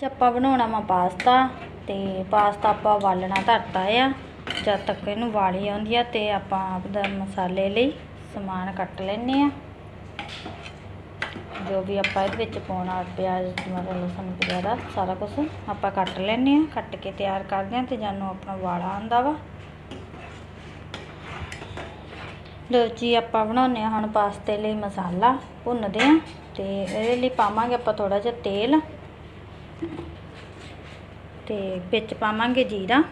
ਅੱਜ ਆਪਾਂ ਬਣਾਉਣਾ ਵਾ ਪਾਸਤਾ ਤੇ ਪਾਸਤਾ ਆਪਾਂ ਵਾਲਣਾ ਧਰਤਾ ਆ। ਜਦ ਤੱਕ ਇਹਨੂੰ ਵਾਲੀ ਆਉਂਦੀ ਆ ਤੇ ਆਪਾਂ ਆਪਦਾ ਮਸਾਲੇ ਲਈ ਸਮਾਨ ਕੱਟ ਲੈਨੇ ਆ। ਜੋ ਵੀ ਆਪਾਂ ਇਹਦੇ ਵਿੱਚ ਪਾਉਣਾ ਪਿਆਜ਼, ਟਮਾਟਰ, ਲਸਣ, ਵਗੈਰਾ, ਸਾਰਾ ਕੁਝ ਆਪਾਂ ਕੱਟ ਲੈਨੇ ਆ। ਕੱਟ ਕੇ ਤਿਆਰ ਕਰਦੇ ਆ ਤੇ ਜਾਨੂੰ ਆਪਣਾ ਵਾਲਾ ਆਂਦਾ ਵਾ। ਲੋ ਜੀ, ਆਪਾਂ ਬਣਾਉਂਦੇ ਹਾਂ ਹੁਣ ਪਾਸਤੇ ਲਈ ਮਸਾਲਾ ਭੁੰਨਦੇ ਆ ਤੇ ਇਹਦੇ ਲਈ ਪਾਵਾਂਗੇ ਆਪਾਂ ਥੋੜਾ ਜਿਹਾ ਤੇਲ। ਤੇ ਵਿੱਚ ਪਾਵਾਂਗੇ ਜੀਰਾ।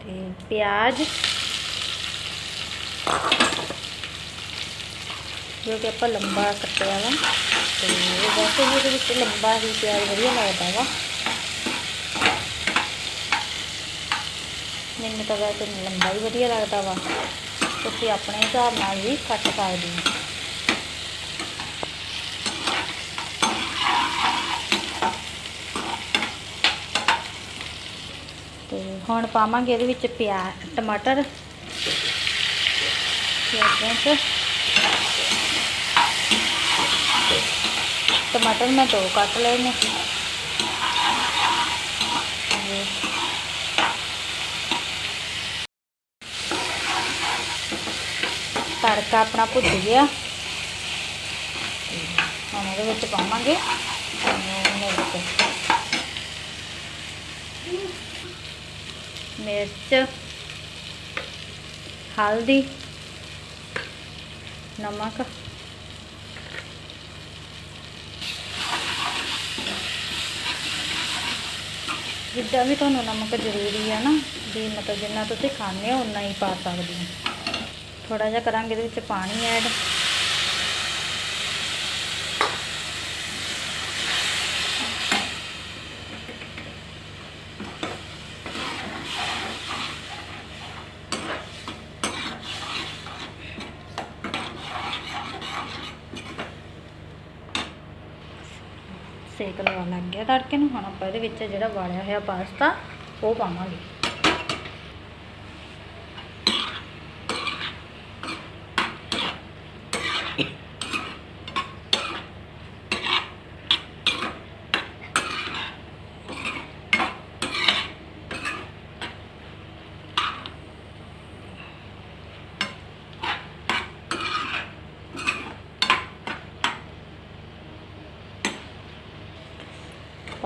ਤੇ ਪਿਆਜ਼। ਜੋ ਕਿ ਆਪਾਂ ਲੰਬਾ ਕੱਟਿਆ ਵਾ। ਤੇ ਵੈਸੇ ਵੀ ਇਹਦੇ ਵਿੱਚ ਲੰਬਾ ਹੀ ਪਿਆਜ਼ ਵਧੀਆ ਲੱਗਦਾ ਵਾ। ਮੈਨੂੰ ਤਾਂ ਵੈਸੇ ਲੰਬਾ ਹੀ ਵਧੀਆ ਲੱਗਦਾ ਵਾ। ਤੁਸੀਂ ਆਪਣੇ ਹਿਸਾਬ ਨਾਲ ਵੀ ਕੱਟ ਸਕਦੇ ਹੋ। ਤੇ ਹੁਣ ਪਾਵਾਂਗੇ ਇਹਦੇ ਵਿੱਚ ਪਿਆਜ਼, ਟਮਾਟਰ ਪਿਆਜ਼ਾਂ ਟਮਾਟਰ ਮੈਂ ਦੋ ਕੱਟ ਲਏ ਨੇ। ਤੜਕਾ ਆਪਣਾ ਭੁੱਜ ਗਿਆ। ਹੁਣ ਇਹਦੇ ਵਿੱਚ ਪਾਵਾਂਗੇ। ਮਿਰਚ, ਹਲਦੀ, ਨਮਕ। ਜਿੱਦਾਂ ਵੀ ਤੁਹਾਨੂੰ ਨਮਕ ਜ਼ਰੂਰੀ ਆ ਨਾ, ਵੀ ਮਤਲਬ ਜਿੰਨਾ ਤੁਸੀਂ ਖਾਂਦੇ ਹੋ ਉਨਾ ਹੀ ਪਾ ਸਕਦੇ ਹੋ। ਥੋੜਾ ਜਿਹਾ ਕਰਾਂਗੇ, ਇਹਦੇ ਵਿੱਚ ਪਾਣੀ ਐਡ। ਸੇਕ ਲਵਾ ਲੱਗ ਗਿਆ ਤੜਕੇ ਨੂੰ। ਹੁਣ ਆਪਾਂ ਇਹਦੇ ਵਿੱਚ ਜਿਹੜਾ ਵਾਲਿਆ ਹੋਇਆ ਪਾਸਤਾ, ਉਹ ਪਾਵਾਂਗੇ।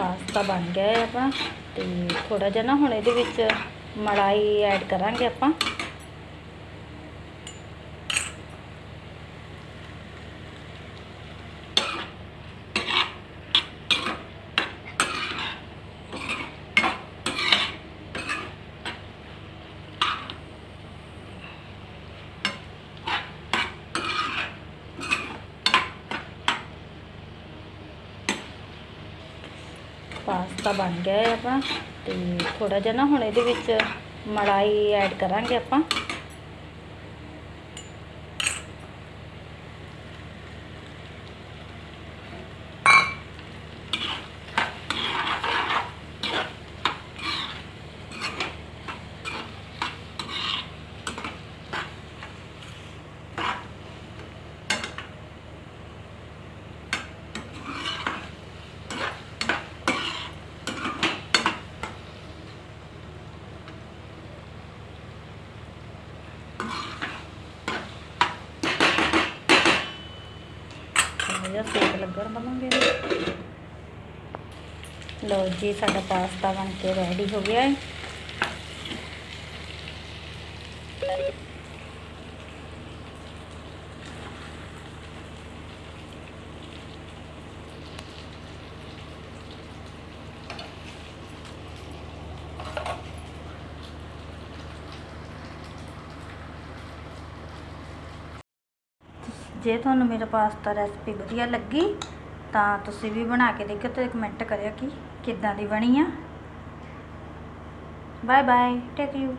ਪਾਸਤਾ ਬਣ ਗਿਆ ਹੈ ਆਪਣਾ ਤੇ ਥੋੜਾ ਜਿਹਾ ਨਾ ਹੁਣ ਇਹਦੇ ਵਿੱਚ ਮਲਾਈ ਐਡ ਕਰਾਂਗੇ ਆਪਾਂ। ਪਾਸਤਾ ਬਣ ਗਿਆ ਹੈ ਆਪਣਾ ਤੇ ਥੋੜਾ ਜਿਹਾ ਨਾ ਹੁਣ ਇਹਦੇ ਵਿੱਚ ਮਲਾਈ ਐਡ ਕਰਾਂਗੇ ਆਪਾਂ। ਜਿਹਾ ਸੇਕ ਲੱਗਣ ਦਵਾਂਗੇ। ਲਓ ਜੀ ਸਾਡਾ ਪਾਸਤਾ ਬਣ ਕੇ ਰੈਡੀ ਹੋ ਗਿਆ ਹੈ। ਜੇ ਤੁਹਾਨੂੰ ਮੇਰਾ ਪਾਸਤਾ ਰੈਸਪੀ ਵਧੀਆ ਲੱਗੀ, ਤਾਂ ਤੁਸੀਂ ਵੀ ਬਣਾ ਕੇ ਦੇਖਿਓ ਤੇ ਕਮੈਂਟ ਕਰਿਓ ਕਿ ਕਿੱਦਾਂ ਦੀ ਬਣੀ ਆ। Bye bye take you